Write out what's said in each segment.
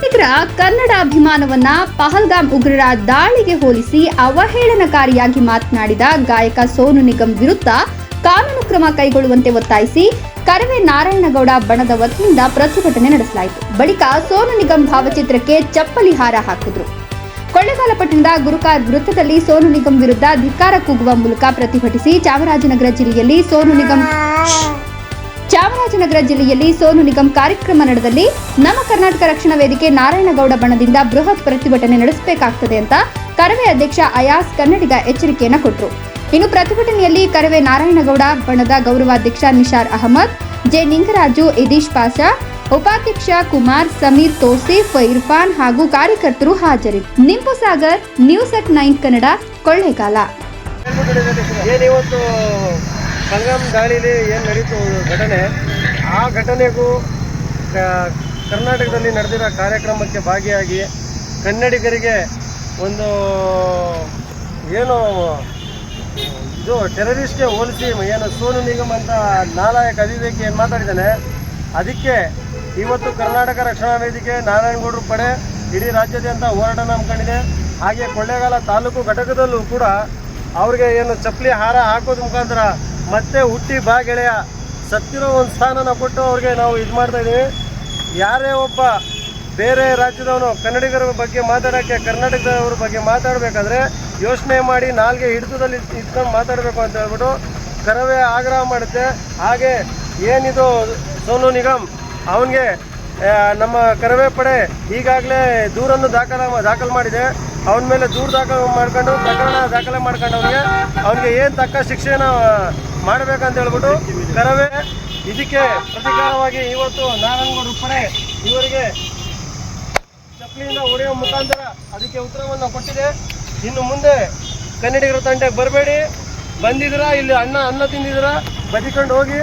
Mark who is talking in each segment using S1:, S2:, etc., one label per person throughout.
S1: ಶೀಘ್ರ ಕನ್ನಡ ಅಭಿಮಾನವನ್ನ ಪಹಲ್ಗಾಮ್ ಉಗ್ರರ ದಾಳಿಗೆ ಹೋಲಿಸಿ ಅವಹೇಳನಕಾರಿಯಾಗಿ ಮಾತನಾಡಿದ ಗಾಯಕ ಸೋನು ನಿಗಮ್ ವಿರುದ್ಧ ಕಾನೂನು ಕ್ರಮ ಕೈಗೊಳ್ಳುವಂತೆ ಒತ್ತಾಯಿಸಿ ಕರವೇ ನಾರಾಯಣಗೌಡ ಬಣದ ವತಿಯಿಂದ ಪ್ರತಿಭಟನೆ ನಡೆಸಲಾಯಿತು. ಬಳಿಕ ಸೋನು ನಿಗಮ್ ಭಾವಚಿತ್ರಕ್ಕೆ ಚಪ್ಪಲಿ ಹಾರ ಹಾಕಿದ್ರು. ಕೊಳ್ಳೇಗಾಲಪಟ್ಟಣದ ಗುರುಕಾರ್ ವೃತ್ತದಲ್ಲಿ ಸೋನು ನಿಗಮ್ ವಿರುದ್ಧ ಧಿಕ್ಕಾರ ಕೂಗುವ ಮೂಲಕ ಪ್ರತಿಭಟಿಸಿ ಚಾಮರಾಜನಗರ ಜಿಲ್ಲೆಯಲ್ಲಿ ಸೋನು ನಿಗಮ್ ಚಾಮರಾಜನಗರ ಜಿಲ್ಲೆಯಲ್ಲಿ ಸೋನು ನಿಗಮ್ ಕಾರ್ಯಕ್ರಮ ನಡೆದಲ್ಲಿ ನಮ್ಮ ಕರ್ನಾಟಕ ರಕ್ಷಣಾ ವೇದಿಕೆ ನಾರಾಯಣಗೌಡ ಬಣದಿಂದ ಬೃಹತ್ ಪ್ರತಿಭಟನೆ ನಡೆಸಬೇಕಾಗ್ತದೆ ಅಂತ ಕರವೇ ಅಧ್ಯಕ್ಷ ಅಯಾಸ್ ಕನ್ನಡಿಗ ಎಚ್ಚರಿಕೆಯನ್ನು ಕೊಟ್ಟರು ಇನ್ನು ಪ್ರತಿಭಟನೆಯಲ್ಲಿ ಕರವೇ ನಾರಾಯಣಗೌಡ, ಬಣದ ಗೌರವಾಧ್ಯಕ್ಷ ನಿಶಾರ್ ಅಹಮದ್, ಜೆ ನಿಂಗರಾಜು, ಇದೀಶ್ ಪಾಷಾ, ಉಪಾಧ್ಯಕ್ಷ ಕುಮಾರ್, ಸಮೀರ್ ತೋಸಿಫ್, ಇರ್ಫಾನ್ ಹಾಗೂ ಕಾರ್ಯಕರ್ತರು ಹಾಜರಿದ್ದರು ನಿಂಪು Sagar, news at nine Kannada, Kollegal.
S2: Sangam ದಾಳಿಲಿ ಏನು ನಡೀತು ಘಟನೆ, ಆ ಘಟನೆಗೂ ಕರ್ನಾಟಕದಲ್ಲಿ ನಡೆದಿರೋ ಕಾರ್ಯಕ್ರಮಕ್ಕೆ ಭಾಗಿಯಾಗಿ ಕನ್ನಡಿಗರಿಗೆ ಒಂದು, ಏನು, ಇದು ಟೆರರಿಸ್ಟ್ಗೆ ಹೋಲಿಸಿ, ಏನು ಸೋನು ನಿಗಮ್ ಅಂತ ನಾಲಾಯಕ ಅವಿವೇಕಿ ಏನು ಮಾತಾಡಿದ್ದಾನೆ, ಅದಕ್ಕೆ ಇವತ್ತು ಕರ್ನಾಟಕ ರಕ್ಷಣಾ ವೇದಿಕೆ, ನಾರಾಯಣಗೌಡರು ಪಡೆ, ಇಡೀ ರಾಜ್ಯಾದ್ಯಂತ ಹೋರಾಟ ನಂಬ್ಕೊಂಡಿದೆ ಹಾಗೆ ಕೊಳ್ಳೇಗಾಲ ತಾಲೂಕು ಘಟಕದಲ್ಲೂ ಕೂಡ ಅವ್ರಿಗೆ ಏನು ಚಪ್ಪಲಿ ಹಾರ ಹಾಕೋದ್ರ ಮುಖಾಂತರ ಮತ್ತೆ ಹುಟ್ಟಿ ಬಾ ಗೆಳೆಯ. ಸತ್ತಿರೋ ಒಂದು ಸ್ಥಾನನ ಕೊಟ್ಟು ಅವ್ರಿಗೆ ನಾವು ಇದು ಮಾಡ್ತಾ ಇದ್ದೀವಿ ಯಾರೇ ಒಬ್ಬ ಬೇರೆ ರಾಜ್ಯದವನು ಕನ್ನಡಿಗರ ಬಗ್ಗೆ ಮಾತಾಡೋಕ್ಕೆ, ಕರ್ನಾಟಕದವ್ರ ಬಗ್ಗೆ ಮಾತಾಡಬೇಕಾದ್ರೆ ಯೋಚನೆ ಮಾಡಿ ನಾಲ್ಗೆ ಹಿಡಿತದಲ್ಲಿ ಇಟ್ಕೊಂಡು ಮಾತಾಡಬೇಕು ಅಂತ ಹೇಳ್ಬಿಟ್ಟು ಕರವೇ ಆಗ್ರಹ ಮಾಡುತ್ತೆ. ಹಾಗೆ ಏನಿದು ಸೋನು ನಿಗಮ್, ಅವನಿಗೆ ನಮ್ಮ ಕರವೇ ಪಡೆ ಈಗಾಗಲೇ ದೂರನ್ನು ದಾಖಲ ದಾಖಲು ಮಾಡಿದೆ. ಅವನ ಮೇಲೆ ದೂರು ದಾಖಲು ಮಾಡ್ಕೊಂಡು, ಪ್ರಕರಣ ದಾಖಲೆ ಮಾಡ್ಕೊಂಡು ಅವನಿಗೆ ಅವನಿಗೆ ಏನು ತಕ್ಕ ಶಿಕ್ಷೆನ ಮಾಡಬೇಕಂತ ಹೇಳ್ಬಿಟ್ಟು ಕರವೇ ಇದಕ್ಕೆ ಪ್ರತಿಕಾರವಾಗಿ ಇವತ್ತು ನಾರಾಯಣಗೌಡ ಪಡೆ ಇವರಿಗೆ ಚಪ್ಪಲಿಯಿಂದ ಹೊಡೆಯುವ ಮುಖಾಂತರ ಅದಕ್ಕೆ ಉತ್ತರವನ್ನು ಕೊಟ್ಟಿದೆ. ಇನ್ನು ಮುಂದೆ ಕನ್ನಡಿಗರ ತಂಡಕ್ಕೆ ಬರಬೇಡಿ. ಬಂದಿದ್ದೀರಾ ಇಲ್ಲಿ ಅನ್ನ ಅನ್ನ ತಿಂದಿದ್ದೀರಾ? ಬದಿಕೊಂಡು ಹೋಗಿ.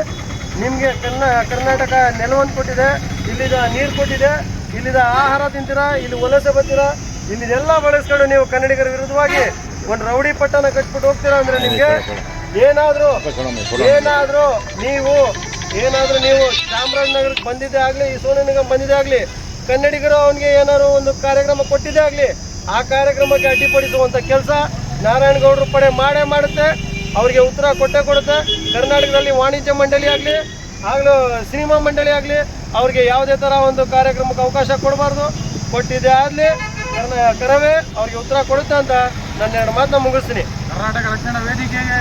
S2: ನಿಮಗೆ ಕನ್ನ ಕರ್ನಾಟಕ ನೆಲವನ್ನು ಕೊಟ್ಟಿದೆ. ಇಲ್ಲಿದ ನೀರು ಕೊಟ್ಟಿದೆ ಇಲ್ಲಿದ ಆಹಾರ ತಿಂತೀರಾ ಇಲ್ಲಿ ವಲಸೆ ಬರ್ತೀರಾ ಇಲ್ಲಿದೆಲ್ಲ ಬಳಸ್ಕೊಂಡು ನೀವು ಕನ್ನಡಿಗರ ವಿರುದ್ಧವಾಗಿ ಒಂದು ರೌಡಿ ಪಟ್ಟಣ ಕಟ್ಬಿಟ್ಟು ಹೋಗ್ತೀರಾ ಅಂದ್ರೆ ನಿಮಗೆ ಏನಾದರೂ ಏನಾದರೂ ನೀವು ಏನಾದರೂ ನೀವು ಚಾಮರಾಜನಗರಕ್ಕೆ ಬಂದಿದ್ದೇ ಆಗಲಿ ಈ ಸೋನು ನಿಗಮ್ ಬಂದಿದ್ದೇ ಆಗಲಿ ಕನ್ನಡಿಗರು ಅವನಿಗೆ ಏನಾದ್ರು ಒಂದು ಕಾರ್ಯಕ್ರಮ ಕೊಟ್ಟಿದ್ದೇ ಆಗಲಿ ಆ ಕಾರ್ಯಕ್ರಮಕ್ಕೆ ಅಡ್ಡಿಪಡಿಸುವಂಥ ಕೆಲಸ ನಾರಾಯಣಗೌಡರು ಪಡೆ ಮಾಡೇ ಮಾಡುತ್ತೆ ಅವರಿಗೆ ಉತ್ತರ ಕೊಟ್ಟೇ ಕೊಡುತ್ತೆ. ಕರ್ನಾಟಕದಲ್ಲಿ ವಾಣಿಜ್ಯ ಮಂಡಳಿ ಆಗಲಿ ಆಗಲೂ ಸಿನಿಮಾ ಮಂಡಳಿ ಆಗಲಿ ಅವ್ರಿಗೆ ಯಾವುದೇ ಥರ ಒಂದು ಕಾರ್ಯಕ್ರಮಕ್ಕೆ ಅವಕಾಶ ಕೊಡಬಾರ್ದು. ಕೊಟ್ಟಿದ್ದೆ ಆಗಲಿ ನನ್ನ ಕರವೇ ಅವ್ರಿಗೆ ಉತ್ತರ ಕೊಡುತ್ತೆ ಅಂತ ನನ್ನ ಎರಡು ಮಾತನ್ನ ಮುಗಿಸ್ತೀನಿ.
S3: ಕರ್ನಾಟಕ ರಕ್ಷಣಾ ವೇದಿಕೆಗೆ